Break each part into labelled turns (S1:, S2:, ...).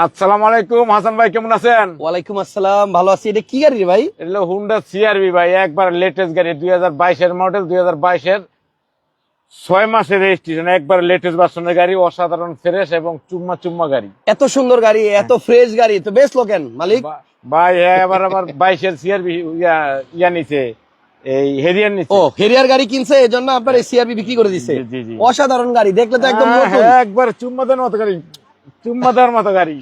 S1: আসসালামু আলাইকুম হাসান ভাই কেমন আছেন?
S2: ওয়ালাইকুম আসসালাম ভালো আছি। এটা কি গাড়ি ভাই?
S1: এটা হুন্ডা সিআরবি ভাই একবার লেটেস্ট গাড়ি দুই হাজার বাইশের মডেল দুই হাজার বাইশের। ছয় মাসের রেজিস্ট্রেশন একবার লেটেস্ট ভার্সনের গাড়ি অসাধারণ ফ্রেশ এবং চুম্মা চুম্মা গাড়ি।
S2: এত সুন্দর গাড়ি এত ফ্রেশ গাড়ি তো বেশ লোকেন মালিক।
S1: ভাই এবার আবার বাইশের সিআরবি ইয়া নিছে এই হেরিয়ার নিছে।
S2: ও হেরিয়ার গাড়ি কিনছে এই জন্য আপনার এই সিআরবি বিক্রি করে দিছে। অসাধারণ গাড়ি দেখলে তো একদম
S1: হ্যাঁ, হ্যাঁ, একবার চুম্মা মতো গাড়ি। চুম্মা মতো গাড়ি।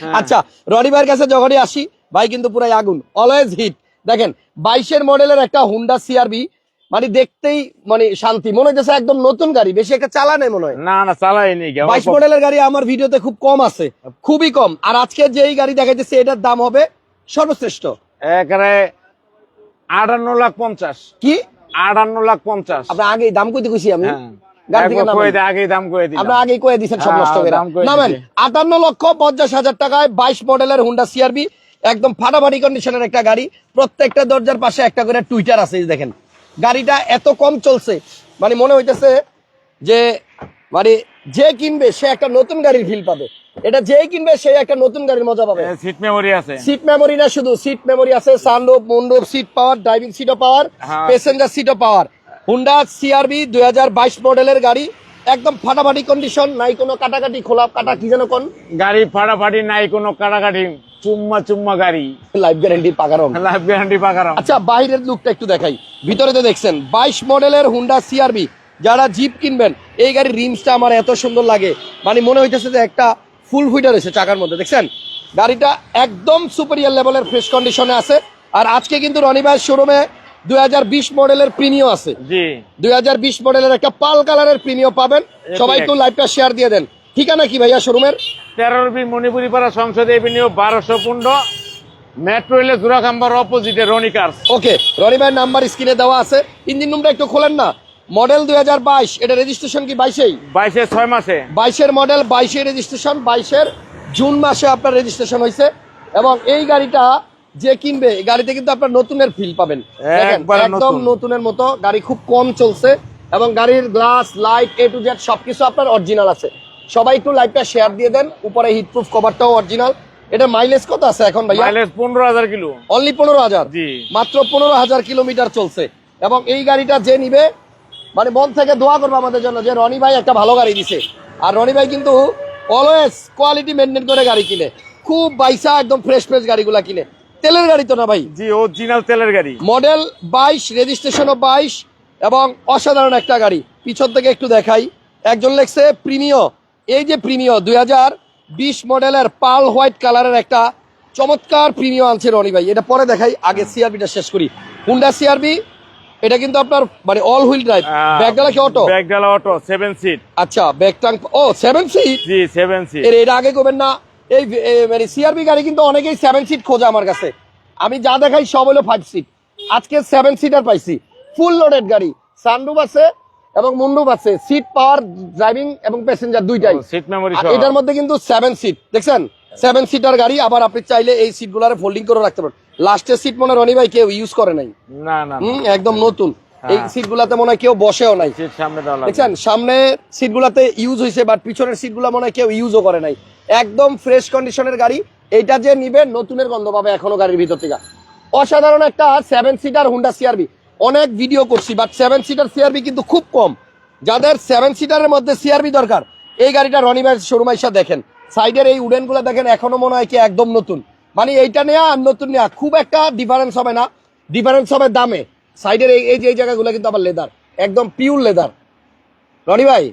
S1: হ্যাঁ।
S2: আচ্ছা রনি ভাইয়ের কাছে যখনই আসি ভাই কিন্তু পুরাই আগুন অলওয়েজ হিট দেখেন বাইশের মডেলের একটা হুন্ডা সিআরবি মানে দেখতেই মানে শান্তি। মনে হচ্ছে একদম নতুন গাড়ি বেশি একটা চালা নেই মনে হয়।
S1: না না চালাইনি
S2: বাইশ মডেলের গাড়ি আমার ভিডিওতে খুব কম আছে খুবই কম। আর আজকে যেই গাড়ি দেখাইতেছে এটার দাম হবে সর্বশ্রেষ্ঠ।
S1: একেবারে আটান্ন লাখ পঞ্চাশ।
S2: কি?
S1: আটান্ন লাখ পঞ্চাশ।
S2: আপনার আগেই দাম কইতে খুশি আমি।
S1: হ্যাঁ।
S2: আটান্ন লক্ষ পঞ্চাশ হাজার টাকায় বাইশ মডেলের হুন্ডা সিআরবি একদম ফাটাফাটি কন্ডিশনের একটা গাড়ি। প্রত্যেকটা দরজার পাশে একটা করে টুইটার আছে দেখেন। গাড়িটা এত কম চলছে মানে মনে হইতেছে যে মানে যে কিনবে সে একটা নতুন গাড়ির ফিল পাবে। এটা যে কিনবে সে একটা নতুন গাড়ির মজা পাবে।
S1: সিট মেমোরি আছে।
S2: সিট মেমোরি না শুধু সিট মেমোরি আছে সানরুফ মুন্ডুপ সিট পাওয়ার ড্রাইভিং সিটও পাওয়ার। প্যাসেঞ্জার সিটও পাওয়ার হুন্ডা সিআরবি দুই হাজার বাইশ মডেলের গাড়ি। একদম ফাটাফাটি কন্ডিশন নাই কোনো কাটাকাটি খোলা কাটা কি যেন কোন।
S1: গাড়ি ফাটাফাটি নাই কোনো কাটাকাটি চুম্মা চুম্মা গাড়ি।
S2: লাইফ গ্যারান্টি পাকা রং
S1: লাইফ গ্যারান্টি পাকারাম।
S2: আচ্ছা বাইরের লুকটা একটু দেখাই। ভিতরে তো দেখছেন বাইশ মডেলের হুন্ডা সিআরবি যারা জিপ কিনবেন এই গাড়ির রিমসটা আমার এত সুন্দর লাগে। মানে মনে হইতেছে যে একটা ফুল হুইটার এসে চাকার মধ্যে দেখছেন? গাড়িটা একদম সুপারিয়ার লেভেলের ফ্রেশ কন্ডিশনে আছে। আর আজকে কিন্তু রনি ভাইয়ের শোরুমে দুই হাজার বিশ মডেলের প্রিমিয় আছে।
S1: জি।
S2: দু হাজার বিশ মডেলের একটা পাল কালারের প্রিমিয় পাবেন। সবাই একটু লাইভটা শেয়ার দিয়ে দেন। ঠিকানা কি ভাইয়া শোরুমের
S1: তেরোর বি মণিপুরি পাড়া সংসদে এভিনিউ বারোশো পনেরো মেট্রো রেলের জোড়াখাম্বার অপোজিটে রনি কার্স
S2: ওকে রনি ভাইয়ের নাম্বার স্ক্রিনে দেওয়া আছে। ইঞ্জিন রুমটা একটু খোলেন না। মডেল দুই হাজার বাইশ এটা রেজিস্ট্রেশন কি বাইশেই?
S1: বাইশে ছয় মাসে।
S2: বাইশের মডেল বাইশে রেজিস্ট্রেশন বাইশের জুন মাসে আপনার রেজিস্ট্রেশন হয়েছে এবং এই গাড়িটা যে কিনবে গাড়িতে কিন্তু আপনার নতুনের ফিল পাবেন। একদম
S1: নতুন।
S2: নতুনের মতো গাড়ি খুব কম চলছে এবং গাড়ির glass light A to Z সবকিছু আপনার অরিজিনাল আছে। সবাই একটু লাইটটা শেয়ার দিয়ে দেন উপরে হিটপ্রুফ কভারটাও অরিজিনাল এটা মাইলেজ কত আছে এখন ভাইয়া?
S1: মাইলেজ পনেরো হাজার কিলো।
S2: অনলি পনেরো হাজার?
S1: জি।
S2: মাত্র পনেরো হাজার কিলোমিটার চলছে। এবং এই গাড়িটা যে নিবে মানে মন থেকে দোয়া করবে আমাদের জন্য যে রনি ভাই একটা ভালো গাড়ি দিছে। আর রনি ভাই কিন্তু অলওয়েজ কোয়ালিটি মেনটেন করে গাড়ি কিনে। খুব বাইসা একদম ফ্রেশ ফ্রেশ গাড়িগুলা কিনে। তেলের গাড়ি তো না ভাই?
S1: জি অরিজিনাল তেলের গাড়ি।
S2: মডেল বাইশ রেজিস্ট্রেশনও বাইশ এবং অসাধারণ একটা গাড়ি। পিছন থেকে একটু দেখাই। একজন লেখছে প্রিমিয়। এই যে প্রিমিয় দুই হাজার বিশ মডেলের পাল হোয়াইট কালারের একটা চমৎকার প্রিমিয় আনছে রনি ভাই। এটা পরে দেখাই আগে সিআরবিটা শেষ করি। হুন্ডা সিআরবি এটা কিন্তু আপনার মানে অল হুইল ড্রাইভ ব্যাগডালা কি অটো
S1: ব্যাগডালা অটো সেভেন সিট
S2: আচ্ছা ব্যাগ ট্যাঙ্ক ও সেভেন সিট
S1: জি সেভেন সিট
S2: এর এটা আগে করবেন না। এই মানে সিআরবি গাড়ি কিন্তু অনেকেই সেভেন সিট খোঁজে আমার কাছে। আমি যা দেখাই সব হলো ফাইভ সিট আজকে সেভেন সিটার পাইছি। ফুল লোডেড গাড়ি। সানরুফ আছে এবং মুন্ডুপ আছে। সিট পাওয়ার ড্রাইভিং এবং প্যাসেঞ্জার দুইটাই।
S1: সিট মেমোরি
S2: এটার মধ্যে কিন্তু সেভেন সিট দেখছেন? সেভেন সিটার গাড়ি আবার আপনি চাইলে এই সিট গুলারে ফোল্ডিং করে রাখতে পারেন। লাস্টের সিট মনে হয় রনি ভাই কেউ ইউজ করে নাই।
S1: না না
S2: একদম নতুন। এই
S1: হ্যাঁ।
S2: সিট গুলাতে মনে হয় কেউ বসেও নাই। দেখছেন? সামনে সিট গুলাতে ইউজ হয়েছে বাট পিছনের সিটগুলা মনে হয় কেউ ইউজও করে নাই। একদম ফ্রেশ কন্ডিশনের গাড়ি। এইটা যে নিবে নতুনের গন্ধ পাবে এখনও গাড়ির ভিতর থেকে। অসাধারণ একটা সেভেন সিটার হুন্ডা সিআরবি অনেক ভিডিও করছি বাট সেভেন সিটার সিআরবি কিন্তু খুব কম। যাদের সেভেন সিটারের মধ্যে সিআরবি দরকার এই গাড়িটা রনি ভাইয়ের শোরুম আইসা দেখেন। সাইডের এই উডেনগুলা দেখেন এখনও মনে হয় কি একদম নতুন। মানে এইটা নেওয়া আর নতুন নেওয়া খুব একটা ডিফারেন্স হবে না। ডিফারেন্স হবে দামে। সাইডের এই এই যে এই জায়গাগুলো কিন্তু আবার লেদার একদম পিওর লেদার রনি ভাই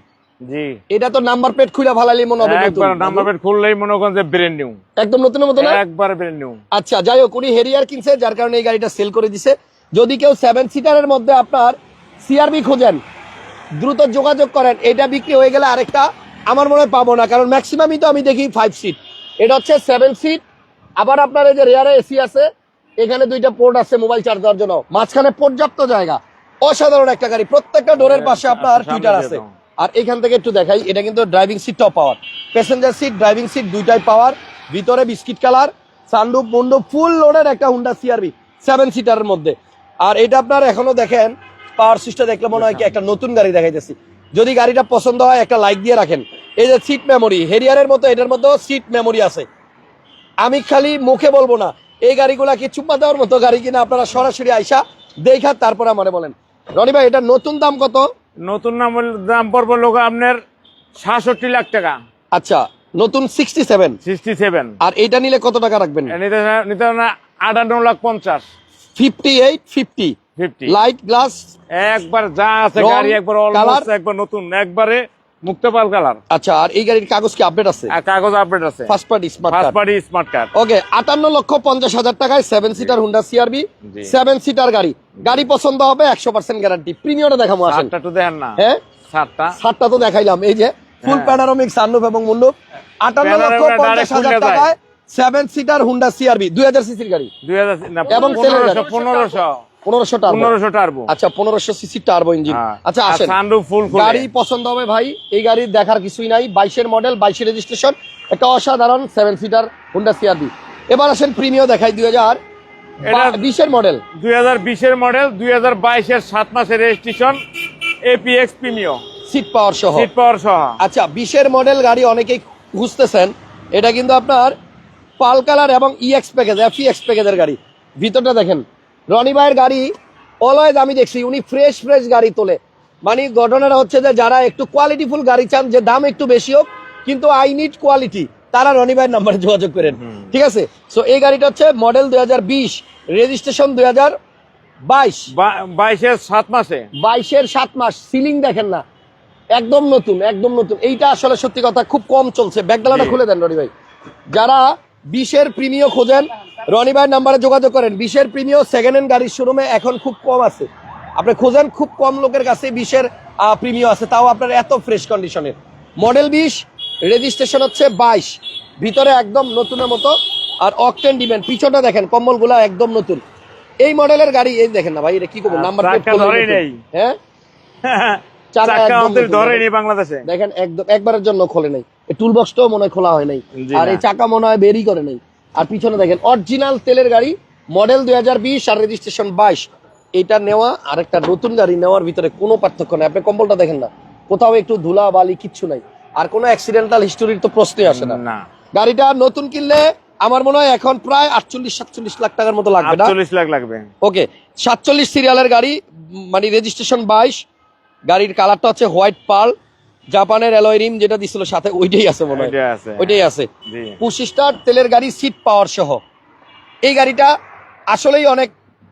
S1: জি।
S2: এটা তো নাম্বার প্লেট খুলে ভালালি মনে হবে নতুন।
S1: একবার নাম্বার প্লেট খুললেই মনে করেন যে ব্র্যান্ড নিউ
S2: একদম নতুনের মতো না?
S1: একবার ব্র্যান্ড নিউ
S2: আচ্ছা যাই হোক উনি হেরিয়ার কিনছে যার কারণে এই গাড়িটা সেল করে দিছে। যদি কেউ সেভেন সিটারের মধ্যে আপনার সিআরবি খোঁজেন দ্রুত যোগাযোগ করেন এটা বিক্রি হয়ে গেলে আরেকটা আমার মনে পাবো না কারণ ম্যাক্সিমামই তো আমি দেখি ফাইভ সিট এটা হচ্ছে সেভেন সিট আবার আপনার এই যে রেয়ারে এসি আছে এখানে দুইটা পোর্ট আছে মোবাইল চার্জ দেওয়ার জন্য। মাঝখানে পর্যাপ্ত জায়গা। অসাধারণ একটা গাড়ি। প্রত্যেকটা ডোরের পাশে আপনার টুইটার আছে। আর এখান থেকে একটু দেখাই এটা কিন্তু driving সিটটাও power passenger seat driving seat দুইটাই পাওয়ার ভিতরে বিস্কিট কালার সানরুফ মুন্ডু ফুল লোডের একটা হুন্ডা সিআরবি সেভেন সিটারের মধ্যে। আর এটা আপনার এখনও দেখেন পাওয়ার সুইচটা দেখলে মনে হয় কি একটা নতুন গাড়ি দেখাইতেছি। যদি গাড়িটা পছন্দ হয় একটা লাইক দিয়ে রাখেন। এই যে সিট মেমোরি হেরিয়ারের মতো এটার মধ্যে সিট মেমোরি আছে। আমি খালি মুখে বলব না এই গাড়িগুলা কি চুম্মা দেওয়ার মতো গাড়ি কিনা আপনারা সরাসরি আইসা দেখা তারপর আমারে বলেন। রনি ভাই এটার নতুন দাম কত?
S1: নতুন নাম দাম পড়ব লোক আপনার সাতষট্টি লাখ টাকা।
S2: আচ্ছা নতুন সিক্সটি সেভেন
S1: সিক্সটি সেভেন
S2: আর এটা নিলে কত টাকা রাখবেন?
S1: নিতে আটান্ন লাখ পঞ্চাশ।
S2: Fifty eight fifty
S1: fifty
S2: light glass
S1: একবার যা আছে গাড়ি একবার? অলমোস্ট একবার নতুন। একবারে মুক্তপাল কালার।
S2: আচ্ছা আর এই গাড়ির কাগজ কি আপডেট আছে?
S1: কাগজ আপডেট আছে।
S2: First party smart
S1: first party smart card
S2: okay আটান্ন লক্ষ পঞ্চাশ হাজার টাকায় সেভেন সিটার হুন্ডা সিআরবি
S1: জি।
S2: সেভেন সিটার গাড়ি। গাড়ি পছন্দ হবে একশো পার্সেন্ট গ্যারান্টি প্রিমিয়মটা দেখাবো আসেন।
S1: সাতটা তো দেখেন না।
S2: হ্যাঁ?
S1: সাতটা।
S2: সাতটা তো দেখাইলাম। এই যে ফুল। প্যানারোমিক সানরুফ এবং মুন্ডুপ আটান্ন লক্ষ
S1: Panoramic
S2: পঞ্চাশ
S1: direct
S2: হাজার টাকায় সেভেন সিটার হুন্ডা সিআরবি দুই হাজার সিসির গাড়ি।
S1: দুই হাজার না
S2: এবং তেলের
S1: পনেরোশো
S2: গাড়ি। টার্বো
S1: পনেরোশো টার্বো
S2: আচ্ছা পনেরোশো সিসি টার্বো ইঞ্জিন আচ্ছা আসেন।
S1: সানরুফ ফুল
S2: গাড়ি পছন্দ হবে ভাই এই গাড়ির দেখার কিছুই নাই। বাইশের মডেল বাইশের রেজিস্ট্রেশন একটা অসাধারণ সেভেন সিটার হুন্ডা সিআরবি এবার আসেন প্রিমিয় দেখাই দুই হাজার বিশের মডেল
S1: দুই হাজার বিশের মডেল দুই হাজার বাইশের সাত মাসের registration APX Premio
S2: seat power সহ।
S1: সিট পাওয়ার সহ।
S2: আচ্ছা বিশের মডেল গাড়ি অনেকেই খুঁজতেছেন। এটা কিন্তু আপনার পাল কালার এবং ইএক্স প্যাকেজ এফিএক্স প্যাকেজের গাড়ি। ভিতরটা দেখেন। রনি ভাইয়ের গাড়ি অলওয়েজ আমি দেখছি উনি ফ্রেশ ফ্রেশ গাড়ি তোলে। মানে ঘটনাটা হচ্ছে যে যারা একটু কোয়ালিটিফুল গাড়ি চান যে দাম একটু বেশি হোক কিন্তু আই নিড কোয়ালিটি তারা রনি ভাইয়ের নাম্বারে যোগাযোগ করেন। ঠিক আছে? সো এই গাড়িটা হচ্ছে মডেল দুই হাজার বিশ রেজিস্ট্রেশন দুই হাজার বাইশ।
S1: বাইশের সাত মাসে?
S2: বাইশের সাত মাস সিলিং দেখেন না। একদম নতুন একদম নতুন। এইটা আসলে সত্যি কথা খুব কম চলছে। ব্যাগডালাটা খুলে দেন রনি ভাই। যারা বিশের প্রিমিয় খোঁজেন রনি ভাইয়ের নাম্বারে যোগাযোগ করেন। বিশের প্রিমিয় সেকেন্ড হ্যান্ড গাড়ির শোরুমে এখন খুব কম আছে। আপনি খোঁজেন খুব কম লোকের কাছে বিশের প্রিমিয় আছে। তাও আপনার এত ফ্রেশ কন্ডিশনের মডেল বিশ রেজিস্ট্রেশন হচ্ছে বাইশ। ভিতরে একদম নতুনের মতো। আর অকটেন ডিমেন্ট পিছনটা দেখেন কম্বলগুলা একদম নতুন। এই মডেলের গাড়ি এই দেখেন না ভাই এটা কি করব? নাম্বার। হ্যাঁ?
S1: ধরেনি
S2: দেখেন।
S1: বাংলাদেশে।
S2: দেখেন একদম একবারের জন্য খোলে নাই। টুল বক্সটাও মনে হয় খোলা হয় নাই। আর এই চাকা মনে হয় বেরই করে নাই। আর পিছনে দেখেন অরিজিনাল তেলের গাড়ি মডেল দুই হাজার বিশ আর রেজিস্ট্রেশন বাইশ। এটা নেওয়া আর একটা নতুন গাড়ি নেওয়ার ভিতরে কোনো পার্থক্য নেই। আপনি কম্বলটা দেখেন না। কোথাও একটু ধুলা বালি কিচ্ছু নাই। আর কোনো অ্যাক্সিডেন্টাল হিস্টোরির তো প্রশ্নই আসে না। গাড়িটা নতুন কিনলে আমার মনে হয় এখন প্রায় আটচল্লিশ সাতচল্লিশ লাখ টাকার মতো লাগবে না?
S1: লাখ লাগবে।
S2: ওকে সাতচল্লিশ সিরিয়ালের গাড়ি মানে রেজিস্ট্রেশন বাইশ। গাড়ির কালারটা হচ্ছে হোয়াইট পার্ল জাপানের অ্যালয় রিম যেটা দিছিল সাথে ওইটাই আছে মনে হয়। ওইটাই আছে
S1: জি।
S2: পঁচিশ স্টার তেলের গাড়ি সিট পাওয়ার সহ। এই গাড়িটা আসলেই অনেক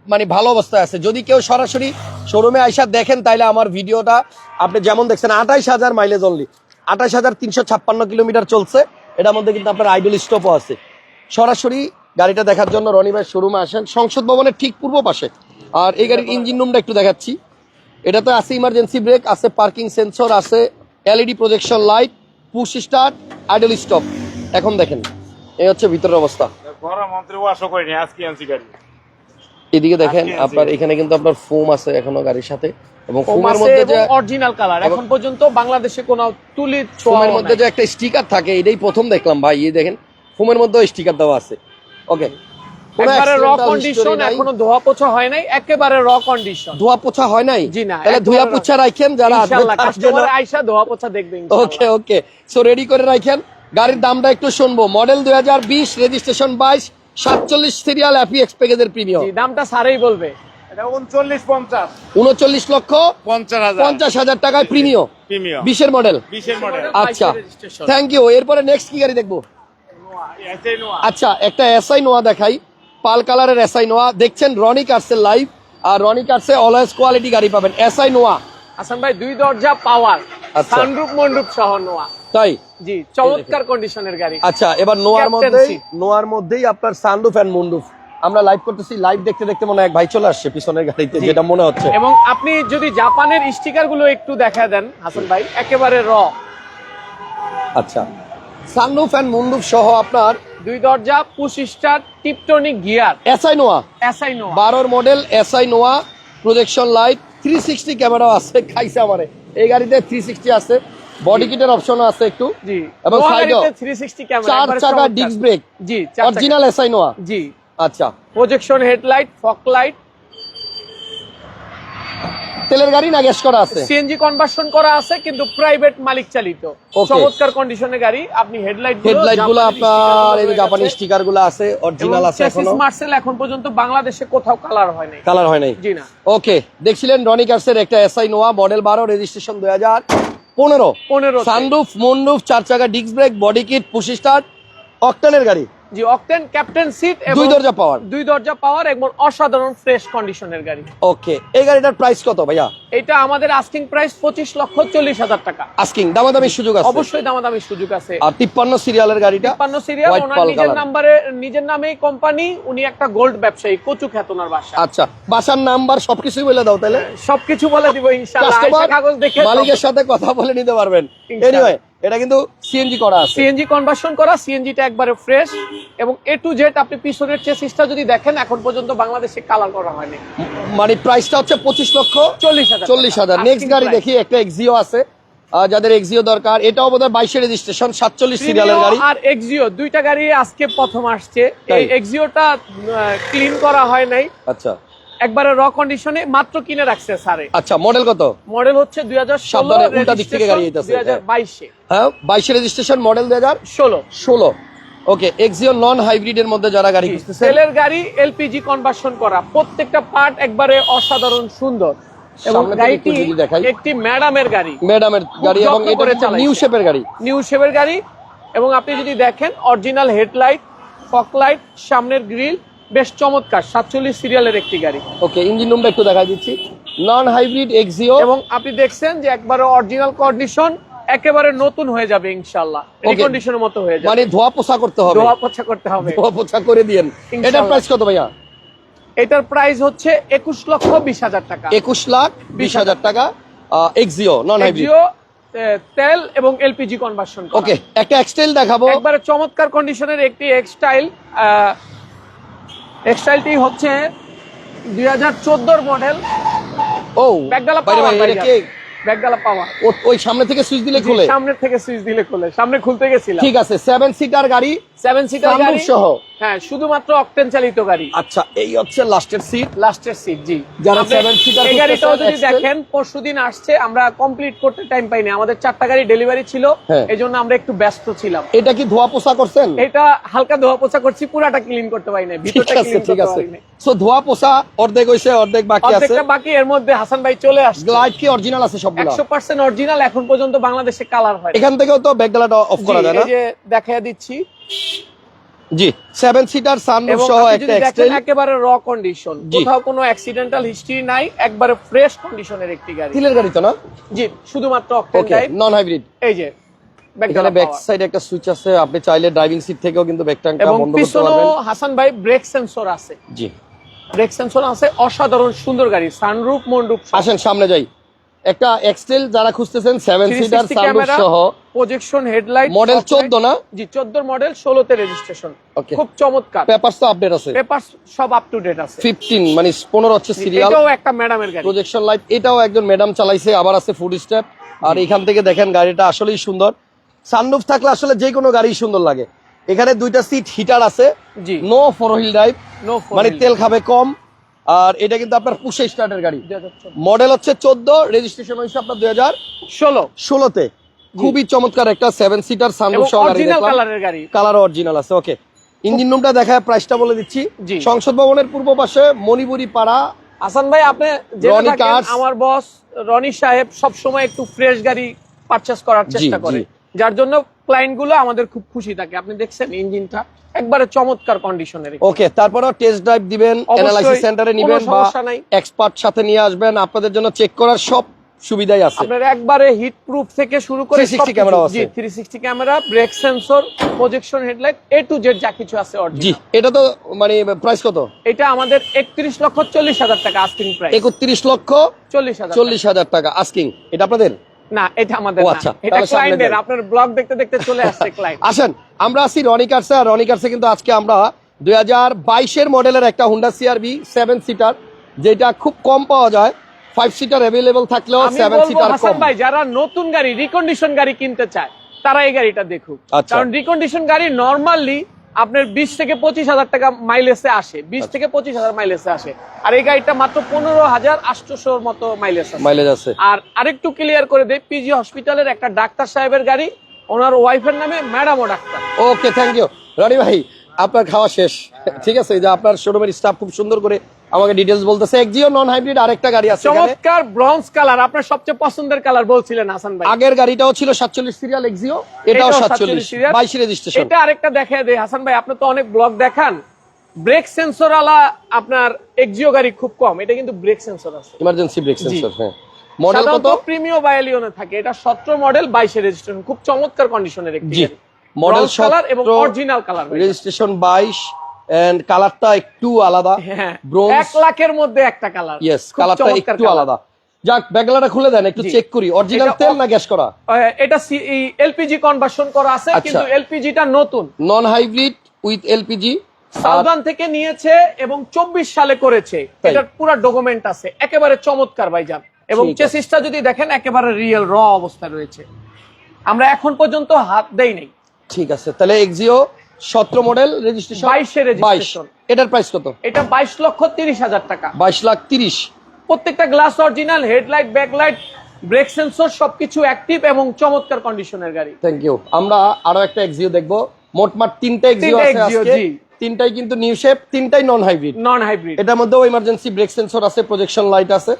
S2: মানে ভালো অবস্থায় আছে। যদি কেউ সরাসরি শোরুমে আইসা দেখেন তাইলে আমার ভিডিওটা আপনি যেমন দেখছেন আঠাইশ হাজার মাইলেজ অনলি আঠাইশ হাজার তিনশো ছাপ্পান্ন কিলোমিটার চলছে। এটার মধ্যে কিন্তু আপনার আইডল স্টপও আছে। সরাসরি গাড়িটা দেখার জন্য রনি ভাই শোরুমে আসেন। সংসদ ভবনের ঠিক পূর্ব পাশে। আর এই গাড়ির ইঞ্জিন রুমটা একটু দেখাচ্ছি। এটাতে আছে ইমার্জেন্সি ব্রেক আছে পার্কিং সেন্সর আছে LED projection light push start idle stop এখন দেখেন এই হচ্ছে ভিতরের অবস্থা।
S1: বড় মন্ত্রী ওয়াশও করিনি আজকে আনছি গাড়ি।
S2: এদিকে দেখেন আপনার এখানে কিন্তু আপনার ফোম আছে এখনও গাড়ির সাথে। এবং
S3: ফোম
S2: ফোমের মধ্যে যে
S3: অরিজিনাল কালার এখন পর্যন্ত বাংলাদেশে কোনো তুলি
S2: ফোমের মধ্যে যে একটা স্টিকার থাকে এটাই প্রথম দেখলাম ভাই। এই দেখেন ফোমের মধ্যে স্টিকার দেওয়া আছে। ওকে
S3: একবারে র কন্ডিশন এখনও ধোয়া পোছা হয় নাই একেবারে র কন্ডিশন
S2: ধোয়া পোছা হয় নাই?
S3: জি না,
S2: তাহলে ধোয়া পোছা রাখেন যারা আসবে
S3: ইনশাআল্লাহ কাস্টমার আইসা ধোয়া পোছা দেখবে
S2: ওকে ওকে। সো রেডি করে রাখেন গাড়ির দামটা একটু শুনব। মডেল দুই হাজার বিশ রেজিস্ট্রেশন বাইশ সাতচল্লিশ সিরিয়াল অ্যাপি এক্সপেকেজের প্রিমিয়াম
S3: জি দামটা সারেই বলবে।
S1: এটা উনচল্লিশ
S2: লক্ষ
S1: পঞ্চাশ হাজার।
S2: টাকায় প্রিমিয়াম
S1: প্রিমিয়াম
S2: বিশের মডেল
S1: বিশের মডেল
S2: আচ্ছা। থ্যাংক ইউ এরপরে নেক্সট কি গাড়ি দেখব? আচ্ছা একটা এসআই নোয়া দেখাই। পাল কালারের এসআই নোয়া দেখছেন রনি কার্সের লাইভ আর রনি কার্সে অলওয়েজ কোয়ালিটি গাড়ি পাবেন। এসআই নোয়া
S3: হাসান ভাই দুই দরজা পাওয়ার।
S2: আচ্ছা।
S3: সানরূপ মন্ডুপ সহ নোয়া
S2: তাই?
S3: জি চমৎকার কন্ডিশনের গাড়ি।
S2: আচ্ছা এবার নোয়ার মধ্যেই নোয়ার মধ্যেই আপনার সানরুফ অ্যান্ড মুন্ডুফ আমরা লাইভ করতেছি লাইভ দেখতে দেখতে মনে এক ভাই চলে আসছে পিছনের গাড়িতে। যেটা মনে হচ্ছে।
S3: এবং আপনি যদি জাপানের স্টিকারগুলো একটু দেখা দেন হাসান ভাই একেবারে র
S2: আচ্ছা। সানরুফ অ্যান্ড মুন্ডুফ সহ আপনার
S3: দুই দরজা push start tiptronic gear
S2: SI Noah
S3: SI Noah
S2: বারোর model SI Noah projection light three sixty ক্যামেরাও আছে খাইছে আমারে। এই গাড়িতে থ্রি সিক্সটি আছে। বডি কিটের অপশনও আছে একটু।
S3: জি।
S2: এবং সাইডেও
S3: 360 ক্যামেরা
S2: চার চাকা ডিস্ক ব্রেক
S3: জি।
S2: অরিজিনাল এসআই নোয়া
S3: জি।
S2: আচ্ছা।
S3: প্রজেকশন হেডলাইট ফক লাইট
S2: তেলের গাড়ি না গ্যাস করা আছে?
S3: সিএনজি কনভার্সন করা আছে কিন্তু প্রাইভেট মালিক চালিত. চমৎকার কন্ডিশনের গাড়ি আপনি হেডলাইট
S2: হেডলাইটগুলো আপনার এই জাপানি স্টিকারগুলো আছে অরিজিনাল আছে এখনও।
S3: মার্সেল এখন পর্যন্ত বাংলাদেশে কোথাও কালার হয় নাই।
S2: কালার হয় নাই।
S3: জি না।
S2: ওকে দেখছিলেন রনি কার্সের একটা এসআই নোয়া মডেল বারো রেজিস্ট্রেশন দুই হাজার পনেরো।
S3: পনেরো
S2: সানরুফ মুনরুফ চার চাকা disc brake body kit push start অকটেনের গাড়ি।
S3: জি অকটেন ক্যাপ্টেন সিট
S2: দুই দরজা পাওয়ার
S3: দুই দরজা পাওয়ার এবং অসাধারণ ফ্রেশ কন্ডিশনের গাড়ি।
S2: ওকে এই গাড়িটার প্রাইস কত ভাইয়া?
S3: এটা আমাদের আস্কিং প্রাইস পঁচিশ লক্ষ চল্লিশ হাজার টাকা।
S2: আস্কিং দামাদামি সুযোগ আছে?
S3: অবশ্যই দামাদামি সুযোগ আছে।
S2: আর তিপ্পান্ন সিরিয়ালের গাড়িটা?
S3: তিপ্পান্ন সিরিয়াল ওনার নিজের। নাম্বারে নিজের নামেই কোম্পানি উনি একটা গোল্ড ব্যবসায়ী কচু খ্যাত ওনার বাসা।
S2: আচ্ছা বাসার নাম্বার সবকিছুই বলে দাও তাহলে।
S3: সবকিছু বলে দিব ইনশাআল্লাহ। কাগজ দেখে
S2: মালিকের সাথে কথা বলে নিতে পারবেন। এনিওয়ে এটা কিন্তু সিএনজি করা আছে।
S3: সিএনজি কনভার্সন করা সিএনজিটা একবারে ফ্রেশ এবং এ টু জেড আপনি পিছনের চেসিসটা যদি দেখেন এখন পর্যন্ত বাংলাদেশে কালার করা হয়নি।
S2: মানে প্রাইসটা হচ্ছে পঁচিশ লক্ষ
S3: চল্লিশ হাজার
S2: চল্লিশ হাজার। নেক্সট গাড়ি দেখি একটা এক্সিও আছে। যাদের এক্সিও দরকার এটাও বোধহয় বাইশের রেজিস্ট্রেশন সাতচল্লিশ সিরিয়ালের গাড়ি।
S3: আর এক্সিও দুইটা গাড়ি আজকে প্রথম আসছে? এই এক্সিওটা ক্লিন করা হয় নাই।
S2: আচ্ছা।
S3: একবারে র কন্ডিশনে মাত্র কিনে রাখছে স্যারে
S2: আচ্ছা মডেল কত?
S3: মডেল হচ্ছে দুই হাজার ষোলো
S2: সাবধানে, উল্টা দিক থেকে গাড়ি।
S3: দুই হাজার বাইশে।
S2: হ্যাঁ বাইশের রেজিস্ট্রেশন মডেল দুই হাজার?
S3: ষোলো।
S2: ষোলো। ওকে এক্সিও নন হাইব্রিড এর মধ্যে যারা গাড়ি
S3: তেলের গাড়ি এলপিজি কনভার্সন করা প্রত্যেকটা পার্ট একবারে অসাধারণ সুন্দর। এবং গাড়িটি
S2: একটু
S3: ম্যাডামের গাড়ি।
S2: ম্যাডামের গাড়ি এবং এটা
S3: করে
S2: নিউ শেপের গাড়ি।
S3: নিউ শেপের গাড়ি। এবং আপনি যদি দেখেন অরিজিনাল হেডলাইট ফকলাইট সামনের গ্রিল বেশ চমৎকার সাতচল্লিশ সিরিয়ালের একটি গাড়ি।
S2: ওকে ইঞ্জিন রুমটা একটু দেখাই দিচ্ছি। নন হাইব্রিড এক্সিও
S3: এবং আপনি দেখছেন যে একবারে অরিজিনাল কন্ডিশন একেবারে নতুন হয়ে যাবে ইনশাল্লাহ রিকন্ডিশনের মতো হয়ে যাবে।
S2: মানে ধোয়া পোছা করতে হবে।
S3: দোয়া পোছা করতে হবে।
S2: ধোয়া পোছা করে দিয়েন।
S3: ইনশাআল্লাহ।
S2: এটার প্রাইস কত ভাইয়া?
S3: এটার প্রাইস হচ্ছে একুশ লক্ষ বিশ হাজার টাকা।
S2: একুশ লাখ বিশ হাজার টাকা এক্সিও নন হাইব্রিড
S3: এক্সিও তেল এবং এলপিজি কনভার্সন
S2: ওকে একটা এক্সটাইল দেখাবো।
S3: একবারে চমৎকার কন্ডিশনের একটি এক্সটাইল এক্সটাইলটি হচ্ছে দুই হাজার চোদ্দোর মডেল
S2: ও
S3: ব্যাগডালা পাওয়ার ব্যাগডালা পাওয়ার
S2: ওই সামনে থেকে সুইচ দিলে খুলে?
S3: সামনের থেকে সুইচ দিলে খুলে। সামনে খুলতে গেছিলাম।
S2: ঠিক আছে সেভেন সিটার গাড়ি
S3: সেভেন সিটার গাড়ি।
S2: সহ।
S3: হ্যাঁ শুধুমাত্র অকটেন চালিত গাড়ি।
S2: আচ্ছা এই হচ্ছে লাস্টের সিট
S3: লাস্টের সিট জি।
S2: যারা seven seater
S3: এই গাড়িটাও যদি দেখেন পরশুদিন আসছে আমরা কমপ্লিট করতে টাইম পাইনি। আমাদের চারটা গাড়ি ডেলিভারি ছিল
S2: হ্যাঁ।
S3: এই জন্য আমরা একটু ব্যস্ত ছিলাম।
S2: এটা কি ধোয়া পোছা করছেন?
S3: এটা হালকা ধোয়া পোছা করছি পুরাটা ক্লিন করতে পারি না ভিতরটা ক্লিন
S2: ঠিক আছে। সো ধোয়া পোছা অর্ধেক হইছে অর্ধেক বাকি আছে।
S3: অর্ধেকটা বাকি এর মধ্যে হাসান ভাই চলে আসছে।
S2: লাইট কি অরিজিনাল আছে সবগুলো?
S3: একশো পার্সেন্ট অরিজিনাল এখন পর্যন্ত বাংলাদেশে কালার হয়
S2: এখান থেকেও তো ব্যাকডালাটা অফ করা যায় না?
S3: এই যে দেখাইয়া দিচ্ছি।
S2: জি। সেভেন সিটার সানরুফ সহ একটা এক্সটেল
S3: একেবারে র কন্ডিশন কোথাও কোনো অ্যাক্সিডেন্টাল হিস্ট্রি নাই একবারে ফ্রেশ কন্ডিশনের একটি গাড়ি।
S2: তিলের গাড়ি তো না?
S3: জি শুধুমাত্র অকটেন
S2: নন হাইব্রিড
S3: এই যে
S2: এখানে ব্যাক। সাইডে একটা সুইচ আছে আপনি চাইলে ড্রাইভিং সিট থেকেও কিন্তু ব্যাক ট্যাঙ্কটা
S3: এবং
S2: বন্ধ করতে
S3: পিছনেও
S2: পারবেন।
S3: হাসান ভাই ব্রেক সেন্সর আছে।
S2: জি।
S3: ব্রেক সেন্সর আছে অসাধারণ সুন্দর গাড়ি সানরুফ মন্ডুপ
S2: আসেন সামনে যাই। একটা এক্সটেল যারা খুঁজতেছেন সেভেন সিটার সানরুফ সহ।
S3: প্রজেকশন হেডলাইট
S2: মডেল 14 না?
S3: জি 14 মডেল 16 তে রেজিস্ট্রেশন. খুব চমৎকার।
S2: পেপারস তো আপডেট আছে।
S3: পেপার সব আপ টু ডেট আছে।
S2: 15 মানে 15 হচ্ছে সিরিয়াল
S3: এটাও একটা ম্যাডামের গাড়ি।
S2: প্রজেকশন লাইট এটাও একজন ম্যাডাম চালাইছে আবার আছে ফুড স্টেপ আর এখান থেকে দেখেন গাড়িটা আসলেই সুন্দর। সানরুফ থাকলে আসলে যে কোনো গাড়ি সুন্দর লাগে। এখানে দুইটা সিট হিটার আছে।
S3: জি।
S2: No four wheel drive
S3: no
S2: মানে তেল খাবে কম। আর এটা কিন্তু আপনার পুষে স্টার্টের গাড়ি। মডেল হচ্ছে চোদ্দ রেজিস্ট্রেশন হয়েছে আপনার দুই হাজার
S3: 16
S2: ষোলোতে। খুবই চমৎকার একটা সেভেন সিটার সানরুফ সহ গাড়ি। কালার অরিজিনাল আছে ওকে ইঞ্জিন রুমটা দেখায় প্রাইসটা বলে দিচ্ছি। সংসদ ভবনের পূর্ব পাশে মণিপুরি পাড়া
S3: আসান ভাই আপনি আমার বস রনি সাহেব সব সময় একটু ফ্রেশ গাড়ি পারচেজ করার চেষ্টা করে। যার জন্য ক্লায়েন্টগুলো আমাদের খুব খুশি থাকে। আপনি দেখছেন ইঞ্জিনটা একবারে চমৎকার কন্ডিশনের
S2: ওকে তারপরও টেস্ট ড্রাইভ দিবেন অ্যানালাইসিস সেন্টারে নিবেন বা এক্সপার্ট সাথে নিয়ে আসবেন। আপনাদের জন্য চেক করার সব সুবিধাই আছে।
S3: আপনার একবারে হিট প্রুফ থেকে শুরু করে
S2: 360 ক্যামেরা আছে।
S3: জি 360 camera brake sensor projection headlight A to Z যা কিছু আছে
S2: জি এটা তো মানে প্রাইস কত?
S3: এটা আমাদের 31 লক্ষ 40 হাজার টাকা আস্কিং প্রাইস
S2: একত্রিশ লক্ষ
S3: 40 হাজার
S2: চল্লিশ হাজার টাকা আস্কিং এটা আপনাদের?
S3: না এটা আমাদের না।
S2: আচ্ছা,
S3: এটা ক্লায়েন্টের আপনার ব্লগ দেখতে দেখতে চলে আসছে ক্লায়েন্ট
S2: আসেন আমরা আছি রনি কার্সে আর রনি কার্সে কিন্তু আজকে আমরা দুই হাজার বাইশের মডেলের একটা হুন্ডা সিআরবি সেভেন সিটার যেটা খুব কম পাওয়া যায়। ফাইভ সিটার অ্যাভেলেবল থাকলেও সেভেন সিটার কম।
S3: ভাই যারা নতুন গাড়ি রিকন্ডিশন গাড়ি কিনতে চায় তারা এই গাড়িটা দেখুক।
S2: আচ্ছা।
S3: কারণ রিকন্ডিশন গাড়ি নরমালি আপনার বিশ থেকে পঁচিশ হাজার টাকা মাইলেজে আসে। বিশ
S2: আচ্ছা।
S3: থেকে পঁচিশ হাজার মাইলেজে আসে। আর এই গাড়িটা মাত্র পনেরো হাজার আটশোশোর মতো মাইলেজ
S2: মাইলেজ আছে।
S3: আর আরেকটু ক্লিয়ার করে দেয় পিজি হসপিটালের একটা ডাক্তার সাহেবের গাড়ি ওনার ওয়াইফের নামে ম্যাডামও doctor.
S2: Okay thank you Rony ভাই আপনার খাওয়া শেষ। ঠিক আছে যে আপনার শোরুমের স্টাফ খুব সুন্দর করে আমাকে ডিটেলস বলতেছে একজিও নন হাইব্রিড আরেকটা গাড়ি আছে এখানে।
S3: চমৎকার ব্রঞ্জ কালার আপনার সবচেয়ে পছন্দের কালার বলছিলেন হাসান ভাই।
S2: আগের গাড়িটাও ছিল সাতচল্লিশ সিরিয়াল এক্সিও এটাও
S3: এটাও 47 serial।
S2: বাইশ রেজিস্ট্রেশন
S3: এটা আরেকটা দেখা দেয় হাসান ভাই আপনি তো অনেক ব্লগ দেখান। ব্রেক সেন্সর আলা আপনার এক্সিও গাড়ি খুব কম এটা কিন্তু ব্রেক সেন্সর আছে।
S2: ইমার্জেন্সি ব্রেক সেন্সর হ্যাঁ। মডেল কত?
S3: সাধারণত প্রিমিও বায়ালিয়নে থাকে এটা সতেরো মডেল বাইশে রেজিস্ট্রেশন খুব চমৎকার কন্ডিশনের একটি
S2: মডেল
S3: কালার এবং অরিজিনাল কালার
S2: রেজিস্ট্রেশন বাইশ এন্ড কালারটা একটু আলাদা।
S3: হ্যাঁ।
S2: ব্রোঞ্জ
S3: এক লাখের মধ্যে একটা কালার
S2: ইয়েস কালারটা একটু আলাদা। যাক ব্যাগলাটা খুলে দেন একটু চেক করি। অরিজিনাল তেল না গ্যাস করা?
S3: এটা এলপিজি কনভার্সন করা আছে
S2: আচ্ছা।
S3: কিন্তু এলপিজিটা নতুন।
S2: নন হাইব্রিড উইথ এলপিজি
S3: সাউদান থেকে নিয়েছে এবং চব্বিশ সালে করেছে। এটার পুরো ডকুমেন্ট আছে। একেবারে চমৎকার ভাইজান। এবং চেসিসটা যদি দেখেন একেবারে রিয়েল র অবস্থায় রয়েছে। আমরা এখন পর্যন্ত হাত দেই নাই।
S2: ঠিক আছে তাহলে এক্সিও সতেরো মডেল রেজিস্ট্রেশন
S3: 22 এর registration।
S2: এটার প্রাইস কত?
S3: এটা বাইশ লক্ষ তিরিশ হাজার টাকা।
S2: বাইশ লাখ তিরিশ।
S3: প্রত্যেকটা glass original headlight backlight brake sensor সবকিছু অ্যাক্টিভ এবং চমৎকার কন্ডিশনের গাড়ি।
S2: থ্যাংক ইউ আমরা আরও একটা এক্সিও দেখব। মোটমাট তিনটা এক্সিও আছে আজকে। তিনটাই কিন্তু নিউ শেপ তিনটাই নন হাইব্রিড
S3: নন হাইব্রিড
S2: এটার মধ্যেও ইমার্জেন্সি ব্রেক সেন্সর আছে প্রজেকশন লাইট আছে।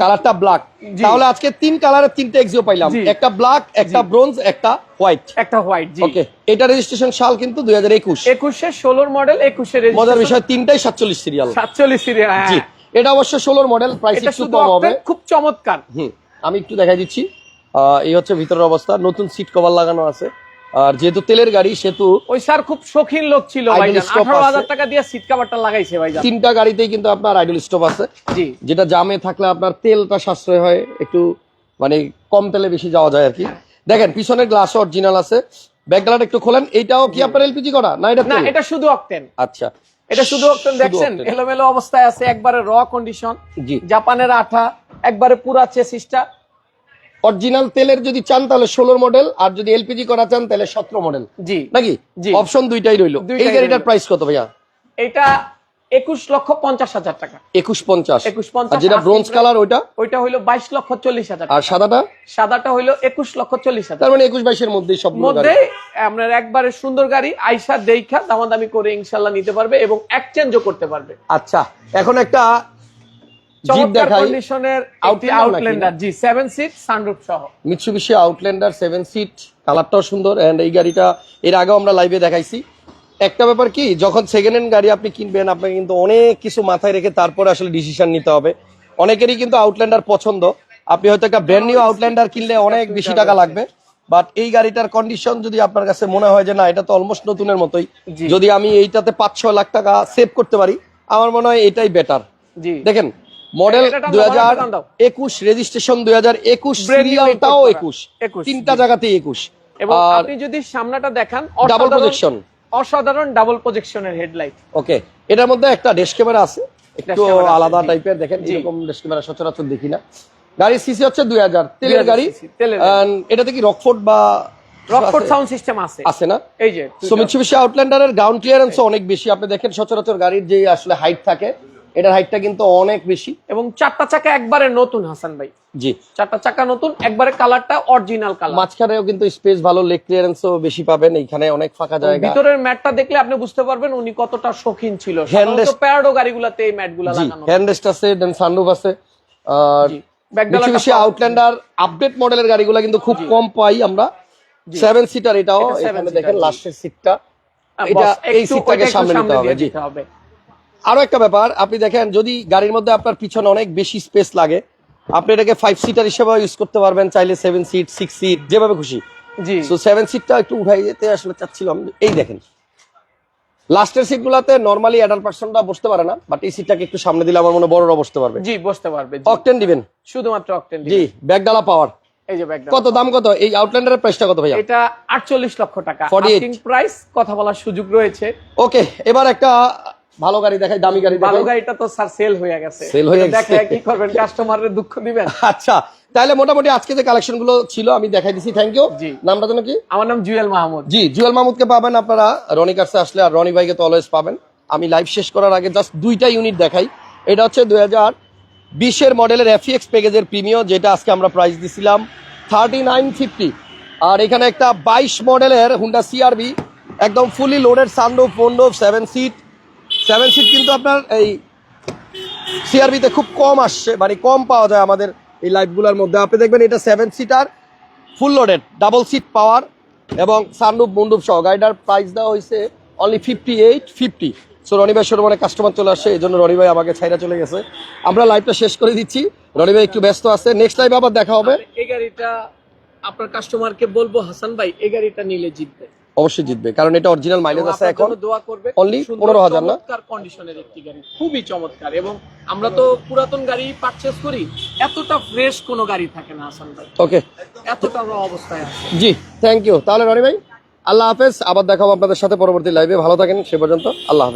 S2: কালারটা ব্ল্যাক তাহলে আজকে তিন কালারের তিনটা এক্সিও পাইলাম। একটা ব্ল্যাক একটা ব্রোঞ্জ একটা হোয়াইট
S3: একটা হোয়াইট
S2: ওকে এটা রেজিস্ট্রেশন সাল কিন্তু দুই হাজার একুশ।
S3: একুশে ষোলোর মডেল একুশে
S2: মজার বিষয় তিনটাই সাতচল্লিশ সিরিয়াল
S3: সাতচল্লিশ সিরিয়াল
S2: এটা অবশ্য ষোলোর মডেল প্রাইস একটু কম হবে।
S3: খুব চমৎকার।
S2: হুম আমি একটু দেখাই দিচ্ছি। এই হচ্ছে ভিতরের অবস্থা নতুন সিট কভার লাগানো আছে। আর যেহেতু তেলের গাড়ি সেহেতু
S3: ওই স্যার খুব শৌখিন লোক ছিল হাজার টাকা দিয়ে সিট কাভারটা লাগাইছে ভাইজান।
S2: তিনটা গাড়িতেই কিন্তু আপনার আইডল স্টপ আছে।
S3: জি।
S2: যেটা জামে থাকলে আপনার তেলটা সাশ্রয় হয় একটু মানে কম তেলে বেশি যাওয়া যায় আর কি। দেখেন পিছনের গ্লাস অরিজিনাল আছে। ব্যাকগ্রাউন্ড একটু খোলেন এইটাও কি আপনার এলপিজি করা? না এটা
S3: না এটা শুধু অকটেন
S2: আচ্ছা।
S3: এটা শুধু অকটেন দেখছেন? এলোমেলো অবস্থায় আছে একবারে র কন্ডিশন
S2: জি।
S3: জাপানের আঠা একবারে পুরা চেসিসটা
S2: অরিজিনাল তেলের যদি চান তাহলে ষোলোর মডেল আর যদি এলপিজি করা চান তাহলে সতেরো মডেল
S3: জি
S2: নাকি?
S3: জি।
S2: অপশন দুইটাই রইল। এই গাড়িটার প্রাইস কত ভাইয়া?
S3: এটা একুশ লক্ষ পঞ্চাশ হাজার টাকা।
S2: একুশ পঞ্চাশ।
S3: 21.50
S2: আর যেটা ব্রোঞ্জ কালার ওইটা?
S3: ওইটা বাইশ লক্ষ চল্লিশ হাজার
S2: আর সাদাটা?
S3: সাদাটা হইল একুশ লক্ষ চল্লিশ হাজার
S2: মানে একুশ বাইশের মধ্যেই সব
S3: মধ্যে আপনার একবারে সুন্দর গাড়ি আইসা দেখা দামাদামি করে ইনশাল্লাহ নিতে পারবে এবং এক্সচেঞ্জও করতে পারবে।
S2: আচ্ছা এখন একটা জিপ দেখাই।
S3: কন্ডিশনের একটি
S2: Outlander নাকি?
S3: আউটল্যান্ডার জি সেভেন সিট সানরুফ সহ।
S2: মিৎসুবিশি আউটল্যান্ডার সেভেন সিট কালারটাও সুন্দর এন্ড এই গাড়িটা এর আগেও আমরা লাইভে দেখাইছি। একটা ব্যাপার কি যখন সেকেন্ড হ্যান্ড গাড়ি আপনি কিনবেন আপনাকে কিন্তু অনেক কিছু মাথায় রেখে তারপরে আসলে ডিসিশন নিতে হবে। অনেকেরই কিন্তু আউটল্যান্ডার পছন্দ। আপনি হয়তো একটা ব্র্যান্ড নিউ আউটল্যান্ডার কিনলে অনেক বেশি টাকা লাগবে। বাট এই গাড়িটার কন্ডিশন যদি আপনার কাছে মনে হয় যে না এটা তো অলমোস্ট নতুনের মতোই। যদি আমি এইটাতে পাঁচ ছয় লাখ টাকা সেভ করতে পারি আমার মনে হয় এটাই বেটার
S3: জি।
S2: দেখেন মডেল দুই হাজার। একুশ রেজিস্ট্রেশন দুই হাজার একুশ সিরিয়ালটাও একুশ। তিনটা
S3: জি।
S2: জায়গাতেই একুশ।
S3: এবং আপনি যদি সামনাটা দেখান
S2: ডাবল প্রজেকশন
S3: অসাধারণ ডাবল প্রজেকশনের হেডলাইট
S2: ওকে এটার মধ্যে একটা ডেশ ক্যামেরা আছে। একটু আলাদা টাইপের দেখেন। এরকম ডেশ ক্যামেরা সচরাচর দেখি না। গাড়ির সিসি হচ্ছে দুই হাজার তেলের গাড়ি। এটাতে কি রকফোর্ড বা
S3: রকফোর্ড? সাউন্ড সিস্টেম আছে।
S2: আছে না?
S3: এই যে
S2: সো মিৎসুবিশি আউটল্যান্ডারের গ্রাউন্ড ক্লিয়ারেন্স অনেক বেশি। আপনি দেখেন সচরাচর গাড়ির যে আসলে হাইট থাকে এটার হাইটটা কিন্তু অনেক বেশি।
S3: এবং চারটা চাকা একবারে নতুন হাসান ভাই।
S2: জি।
S3: চারটা চাকা নতুন একবারে কালারটা অরিজিনাল কালার
S2: মাঝখানেও কিন্তু স্পেস ভালো লেগ ক্লিয়ারেন্সও বেশি পাবেন এইখানে অনেক ফাঁকা জায়গা।
S3: ভিতরের ম্যাটটা দেখলে আপনি বুঝতে পারবেন উনি কতটা শৌখিন ছিল।
S2: Rest-
S3: প্যারাডো গাড়িগুলোতে এই ম্যাটগুলা
S2: জি
S3: লাগানো
S2: হ্যান্ডরেস্ট আছে দেন সানরুফ আছে। আর মিৎসুবিশি আউটল্যান্ডার আপডেট মডেলের গাড়িগুলো কিন্তু খুব কম পাই আমরা। সেভেন সিটার এটাও এখানে দেখেন লাস্টের সিটটা এটা এই সিটটাকে সামনে নিতে হবে জি।
S3: দিতে হবে
S2: আরও একটা ব্যাপার আপনি দেখেন যদি গাড়ির মধ্যে আপনার পিছনে অনেক বেশি স্পেস লাগে আপনি এটাকে ফাইভ সিটার হিসেবে ইউজ করতে পারবেন চাইলে সেভেন সিট সিক্স সিট যেভাবে খুশি।
S3: জি।
S2: সো সেভেন সিটটা একটু উঠাই যেতে আসলে চাচ্ছিলাম। এই দেখেন। লাস্টের সিট গুলাতে নর্মালি অ্যাডাল্ট পার্সনটা বসতে পারে না বাট এই সিটটাকে একটু সামনে দিলে আমার মনে বড়রা বসতে পারবে।
S3: জি বসতে পারবে
S2: অকটেন দিবেন?
S3: শুধুমাত্র অকটেন
S2: জি ব্যাগডালা পাওয়ার
S3: এই যে ব্যাকডালা
S2: কত দাম কত? এই আউটল্যান্ডারের প্রাইসটা কত ভাইয়া?
S3: এটা আটচল্লিশ লক্ষ টাকা। আস্কিং প্রাইস কথা বলার সুযোগ রয়েছে।
S2: ওকে এবার একটা ভালো গাড়ি দেখাই দামি গাড়ি
S3: ভালো গাড়িটা তো স্যার সেল হয়ে গেছে।
S2: Sell হয়ে গেছে।
S3: দেখে কি করবেন? কাস্টমারের দুঃখ দিবেন?
S2: আচ্ছা তাহলে মোটামুটি আজকে যে কালেকশনগুলো ছিল আমি দেখাই দিছি। থ্যাংক ইউ
S3: জি।
S2: নামটা যেন কি?
S3: আমার নাম জুয়েল মাহমুদ।
S2: জি জুয়েল মাহমুদকে পাবেন আপনারা। রনি কার্সে আসলে আর রনি ভাইকে তো অলওয়েজ পাবেন। আমি লাইভ শেষ করার আগে জাস্ট দুইটা ইউনিট দেখাই। এটা হচ্ছে দুই হাজার বিশের মডেলের এফিএক্স প্যাকেজের প্রিমিয় যেটা আজকে আমরা প্রাইস দিছিলাম থার্টি নাইন ফিফটি আর এখানে একটা বাইশ মডেলের হুন্ডা সিআরবি একদম ফুলি লোডেড সানরুফ ফোনরুফ সেভেন সিট সেভেন সিট কিন্তু আপনার এই সিআরবিতে খুব কম আসছে মানে কম পাওয়া যায় আমাদের এই লাইফগুলোর মধ্যে। আপনি দেখবেন এটা seven seater full loaded double seat power এবং সানরুফ মুন্ডুপ সহ। গাড়িটার প্রাইস দেওয়া হয়েছে only fifty eight fifty so Roni ভাই শোরুমে কাস্টমার চলে আসে, এই জন্য রনি ভাই আমাকে ছাইরা চলে গেছে। আমরা লাইভটা শেষ করে দিচ্ছি। রনি ভাই একটু ব্যস্ত আছে। নেক্সট লাইভ আবার দেখা হবে।
S3: এই গাড়িটা আপনার কাস্টমারকে বলব, হাসান ভাই, এই গাড়িটা নিলে জিতবে।
S2: অবশ্যই জিতবে। কারণ এটা অরিজিনাল মাইলেজ আছে এখন
S3: দোয়া করবে
S2: অনলি
S3: পনেরো
S2: হাজার না?
S3: কন্ডিশনের একটি গাড়ি খুবই চমৎকার। এবং আমরা তো পুরাতন গাড়ি পারচেজ করি এতটা ফ্রেশ কোনো গাড়ি থাকে না আসান ভাই।
S2: ওকে
S3: এতটা আমরা অবস্থায় আছে।
S2: জি থ্যাংক ইউ তাহলে রনি ভাই আল্লাহ হাফেজ আবার দেখাবো আপনাদের সাথে পরবর্তী লাইভে ভালো থাকেন সে পর্যন্ত আল্লাহ হাফেজ।